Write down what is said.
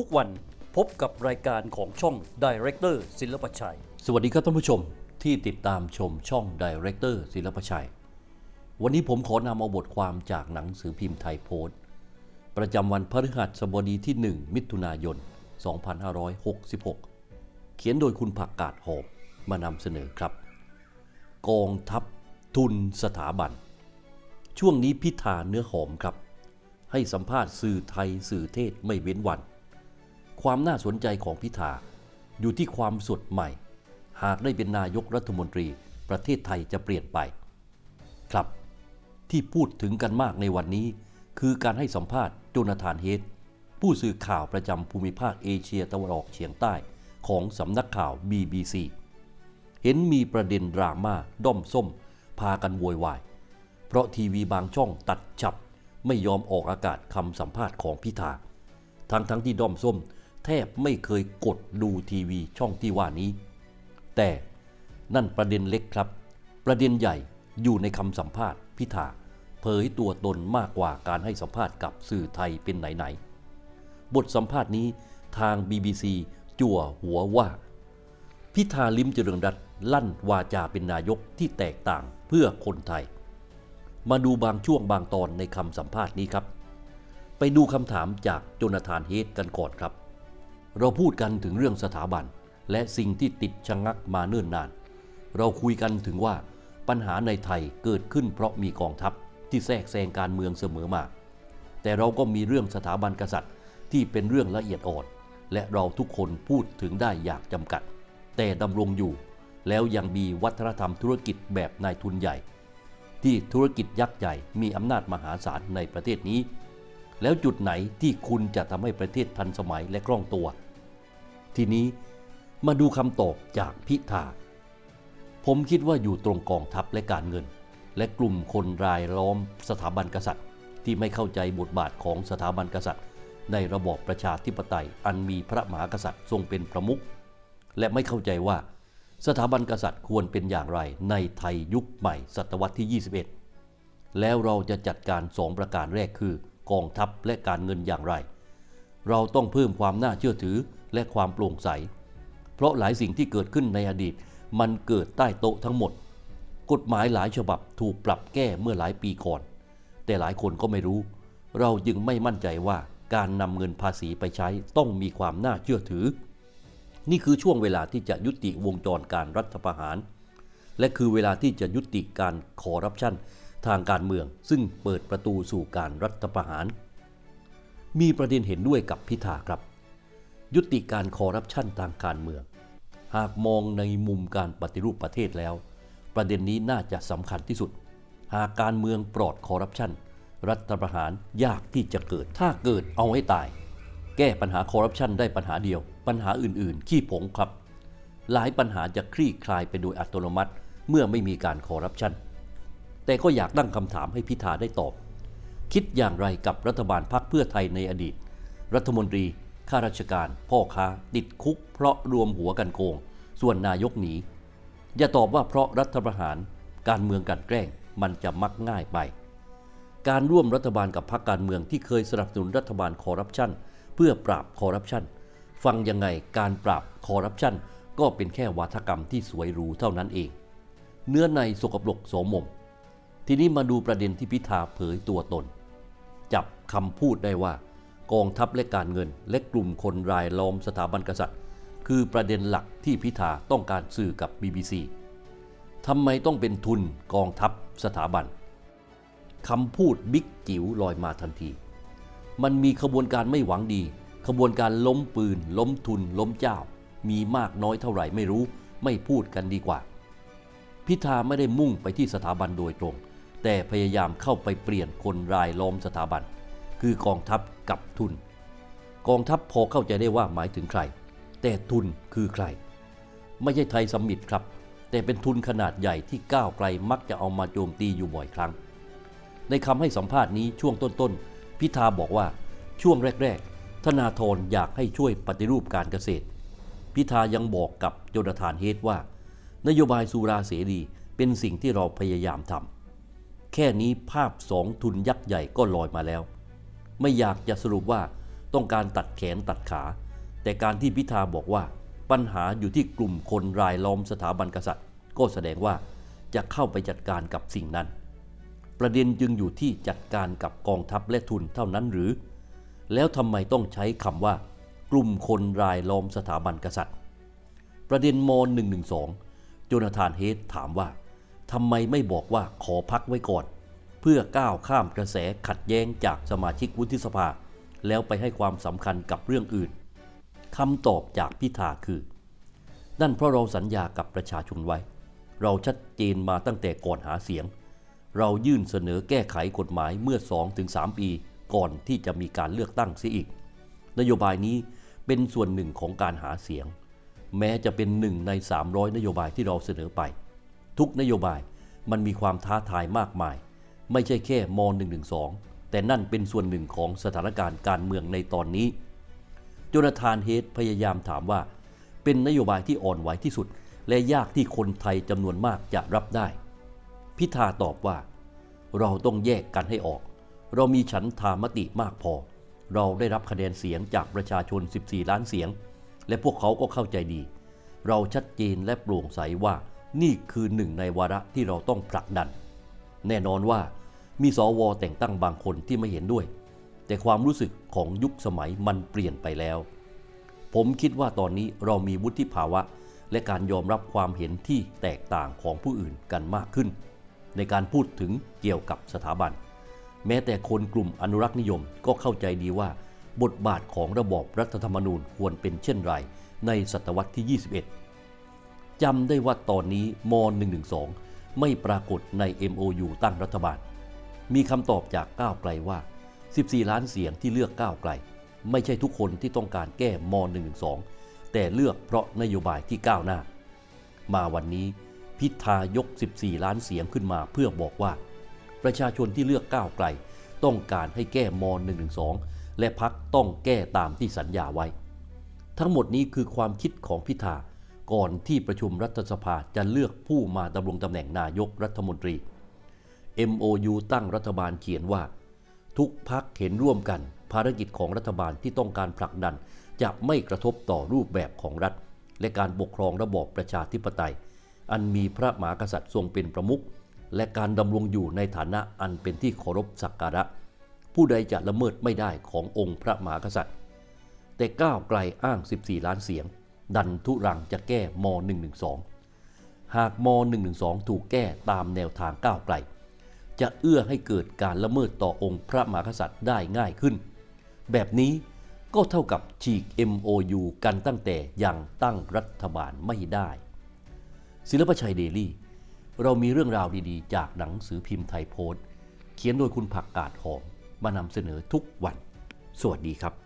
ทุกวันพบกับรายการของช่อง Director ศิลปชัย สวัสดีครับท่านผู้ชมที่ติดตามชมช่อง Director ศิลปชัย วันนี้ผมขอนำเอาบทความจากหนังสือพิมพ์ไทยโพสต์ ประจำวันพฤหัสบดีที่ 1 มิถุนายน 2566 เขียนโดยคุณผักกาดหอมมานำเสนอครับ กองทัพทุนสถาบัน ช่วงนี้พิธาเนื้อหอมครับ ให้สัมภาษณ์สื่อไทยสื่อเทศไม่เว้นวัน ความน่าสนใจของพิธาอยู่ที่ความสดใหม่ หากได้เป็นนายกรัฐมนตรีประเทศไทยจะเปลี่ยนไป ครับที่พูดถึงกันมากในวันนี้ คือการให้สัมภาษณ์โจนาธานเฮดผู้สื่อข่าวประจำภูมิภาคเอเชียตะวันออกเฉียงใต้ของสำนักข่าว BBC เห็นมีประเด็นดราม่าด้อมส้ม พากันโวยวาย เพราะทีวีบางช่องตัดฉับ ไม่ยอมออกอากาศคำสัมภาษณ์ของพิธาทั้งทั้งที่ด้อมส้ม แทบไม่เคยกดดูทีวีช่องที่ว่านี้ แต่นั่นประเด็นเล็กครับ ประเด็นใหญ่อยู่ในคำสัมภาษณ์พิธาเผยตัวตนมากกว่าการให้สัมภาษณ์กับสื่อไทยเป็นไหนๆ บทสัมภาษณ์นี้ทาง BBC จั่วหัวว่า พิธาลิ้มเจริญรัตลั่นวาจาเป็นนายกที่แตกต่างเพื่อคนไทย มาดูบางช่วงบางตอนในคำสัมภาษณ์นี้ครับ ไปดูคำถามจากโจนาธานเฮดกันก่อนครับ เราพูดกันถึงเรื่องสถาบัน และสิ่งที่ติดชะงักมาเนิ่นนาน เราคุยกันถึงว่าปัญหาในไทยเกิดขึ้นเพราะมีกองทัพที่แทรกแซงการเมืองเสมอมา แต่เราก็มีเรื่องสถาบันกษัตริย์ที่เป็นเรื่องละเอียดอ่อน และเราทุกคนพูดถึงได้อย่างจำกัด แต่ดำรงอยู่ แล้วยังมีวัฒนธรรมธุรกิจแบบนายทุนใหญ่ ที่ธุรกิจยักษ์ใหญ่มีอำนาจมหาศาลในประเทศนี้ แล้วจุดไหนที่คุณจะทำให้ประเทศทันสมัยและคล่องตัว ทีนี้มาดูคำตอบจากพิธา ผมคิดว่าอยู่ตรงกองทัพและการเงิน และกลุ่มคนรายล้อมสถาบันกษัตริย์ ที่ไม่เข้าใจบทบาทของสถาบันกษัตริย์ ในระบอบประชาธิปไตยอันมีพระมหากษัตริย์ทรงเป็นประมุขและไม่เข้าใจว่าสถาบันกษัตริย์ควรเป็นอย่างไรในไทยยุคใหม่ศตวรรษที่ 21 แล้วเราจะจัดการสองประการแรกคือกองทัพและการเงินอย่างไร เราต้องเพิ่มความน่าเชื่อถือ และความโปร่งใส เพราะหลายสิ่งที่เกิดขึ้นในอดีต มันเกิดใต้โต๊ะทั้งหมด กฎหมายหลายฉบับถูกปรับแก้เมื่อหลายปีก่อน แต่หลายคนก็ไม่รู้ เราจึงไม่มั่นใจว่าการนำเงินภาษีไปใช้ต้องมีความน่าเชื่อถือ นี่คือช่วงเวลาที่จะยุติวงจรการรัฐประหาร และคือเวลาที่จะยุติการคอร์รัปชันทางการเมือง ซึ่งเปิดประตูสู่การรัฐประหาร มีประเด็นเห็นด้วยกับพิธาครับ ยุติการคอร์รัปชันทางการเมือง หากมองในมุมการปฏิรูปประเทศแล้ว ประเด็นนี้น่าจะสำคัญที่สุด หากการเมืองปลอดคอร์รัปชันรัฐประหารยากที่จะเกิด ถ้าเกิดเอาให้ตาย แก้ปัญหาคอร์รัปชันได้ปัญหาเดียว ปัญหาอื่น ๆ ขี้ผงครับ หลายปัญหาจะคลี่คลายไปโดยอัตโนมัติ เมื่อไม่มีการคอร์รัปชันแต่ก็อยากตั้งคำถามให้พิธาได้ตอบ คิดอย่างไรกับรัฐบาลพรรคเพื่อไทยในอดีต รัฐมนตรี ข้าราชการ พ่อค้า ติดคุก เพราะรวมหัวกันโกง ส่วนนายกหนี อย่าตอบว่าเพราะรัฐประหารการเมืองกันแกล้งมันจะมักง่ายไป การร่วมรัฐบาลกับพรรคการเมืองที่เคยสนับสนุนรัฐบาลคอร์รัปชันเพื่อปราบคอร์รัปชันฟังยังไงการปราบคอร์รัปชันก็เป็นแค่วาทกรรมที่สวยหรูเท่านั้นเอง เนื้อในสกปรกโสมม ทีนี้มาดูประเด็นที่พิธาเผยตัวตน จับคำพูดได้ว่า กองทัพและการเงิน และกลุ่มคนรายล้อมสถาบันกษัตริย์ คือประเด็นหลักที่พิธาต้องการสื่อกับ BBC ทำไมต้องเป็นทุนกองทัพสถาบันคำพูดบิ๊กจิ๋วลอยมาทันที มันมีขบวนการไม่หวังดี ขบวนการล้มปืน ล้มทุน ล้มเจ้า มีมากน้อยเท่าไหร่ไม่รู้ ไม่พูดกันดีกว่า พิธาไม่ได้มุ่งไปที่สถาบันโดยตรง แต่พยายามเข้าไปเปลี่ยนคนรายล้อมสถาบัน คือกองทัพกับทุน กองทัพพอเข้าใจได้ว่าหมายถึงใคร แต่ทุนคือใคร ไม่ใช่ไทยสมิตครับ แต่เป็นทุนขนาดใหญ่ที่ก้าวไกลมักจะเอามาโจมตีอยู่บ่อยครั้ง ในคำให้สัมภาษณ์นี้ช่วงต้นๆ พิธาบอกว่าช่วงแรกๆ ธนาธรอยากให้ช่วยปฏิรูปการเกษตร พิธายังบอกกับโจนาธานเฮดว่า นโยบายสุราเสรีเป็นสิ่งที่เราพยายามทำแค่นี้ภาพสองทุนยักษ์ใหญ่ก็ลอยมาแล้ว ไม่อยากจะสรุปว่าต้องการตัดแขนตัดขา แต่การที่พิธาบอกว่า ปัญหาอยู่ที่กลุ่มคนรายล้อมสถาบันกษัตริย์ ก็แสดงว่าจะเข้าไปจัดการกับสิ่งนั้น ประเด็นจึงอยู่ที่จัดการกับกองทัพและทุนเท่านั้นหรือ แล้วทำไมต้องใช้คำว่า กลุ่มคนรายล้อมสถาบันกษัตริย์ ประเด็นม .112 โจนาธานเฮดถามว่าทำไมไม่บอกว่าขอพักไว้ก่อน เพื่อก้าวข้ามกระแสขัดแย้งจากสมาชิกวุฒิสภา แล้วไปให้ความสำคัญกับเรื่องอื่นคำตอบจากพิธาคือ นั่นเพราะเราสัญญากับประชาชนไว้ เราชัดเจนมาตั้งแต่ก่อนหาเสียง เรายื่นเสนอแก้ไขกฎหมายเมื่อ 2-3 ปีก่อนที่จะมีการเลือกตั้งเสียอีก นโยบายนี้เป็นส่วนหนึ่งของการหาเสียง แม้จะเป็นหนึ่งใน 300 นโยบายที่เราเสนอไป ทุกนโยบายมันมีความท้าทายมากมาย ไม่ใช่แค่ม .112 แต่นั่นเป็นส่วนหนึ่งของสถานการณ์การเมืองในตอนนี้ โจนาธานเฮดพยายามถามว่า เป็นนโยบายที่อ่อนไหวที่สุด และยากที่คนไทยจำนวนมากจะรับได้ พิธาตอบว่า เราต้องแยกกันให้ออก เรามีฉันทามติมากพอ เราได้รับคะแนนเสียงจากประชาชน 14 ล้านเสียง และพวกเขาก็เข้าใจดี เราชัดเจนและโปร่งใสว่านี่คือหนึ่งในวาระที่เราต้องผลักดัน แน่นอนว่ามีสวแต่งตั้งบางคนที่ไม่เห็นด้วย แต่ความรู้สึกของยุคสมัยมันเปลี่ยนไปแล้ว ผมคิดว่าตอนนี้เรามีวุฒิภาวะ และการยอมรับความเห็นที่แตกต่างของผู้อื่นกันมากขึ้น ในการพูดถึงเกี่ยวกับสถาบัน แม้แต่คนกลุ่มอนุรักษ์นิยมก็เข้าใจดีว่า บทบาทของระบอบรัฐธรรมนูญควรเป็นเช่นไรในศตวรรษที่ 21จำได้ว่าตอนนี้ม .112 ไม่ปรากฏใน MOU ตั้งรัฐบาล มีคำตอบจากก้าวไกลว่า 14 ล้านเสียงที่เลือกก้าวไกล ไม่ใช่ทุกคนที่ต้องการแก้ม .112 แต่เลือกเพราะนโยบายที่ก้าวหน้า มาวันนี้พิธายก 14 ล้านเสียงขึ้นมาเพื่อบอกว่า ประชาชนที่เลือกก้าวไกล ต้องการให้แก้ม .112 และพักต้องแก้ตามที่สัญญาไว้ ทั้งหมดนี้คือความคิดของพิธา ก่อนที่ประชุมรัฐสภาจะเลือกผู้มาดำรงตำแหน่งนายกรัฐมนตรี MOU ตั้งรัฐบาลเขียนว่า ทุกพักเห็นร่วมกัน ภารกิจของรัฐบาลที่ต้องการผลักดัน จะไม่กระทบต่อรูปแบบของรัฐ และการปกครองระบอบประชาธิปไตย อันมีพระมหากษัตริย์ทรงเป็นประมุขและการดำรงอยู่ในฐานะอันเป็นที่เคารพสักการะ ผู้ใดจะละเมิดไม่ได้ขององค์พระมหากษัตริย์ แต่ก้าวไกลอ้าง 14 ล้านเสียง ดันทุรังจะแก้ม .112 หากม .112 ถูกแก้ตามแนวทางก้าวไกล จะเอื้อให้เกิดการละเมิดต่อองค์พระมหากษัตริย์ได้ง่ายขึ้น แบบนี้ก็เท่ากับฉีก MOU กันตั้งแต่ยังตั้งรัฐบาลไม่ได้ ศิลปชัยเดลี่ เรามีเรื่องราวดีๆ จากหนังสือพิมพ์ไทยโพสต์ เขียนโดยคุณผักกาดหอมมานำเสนอทุกวัน สวัสดีครับ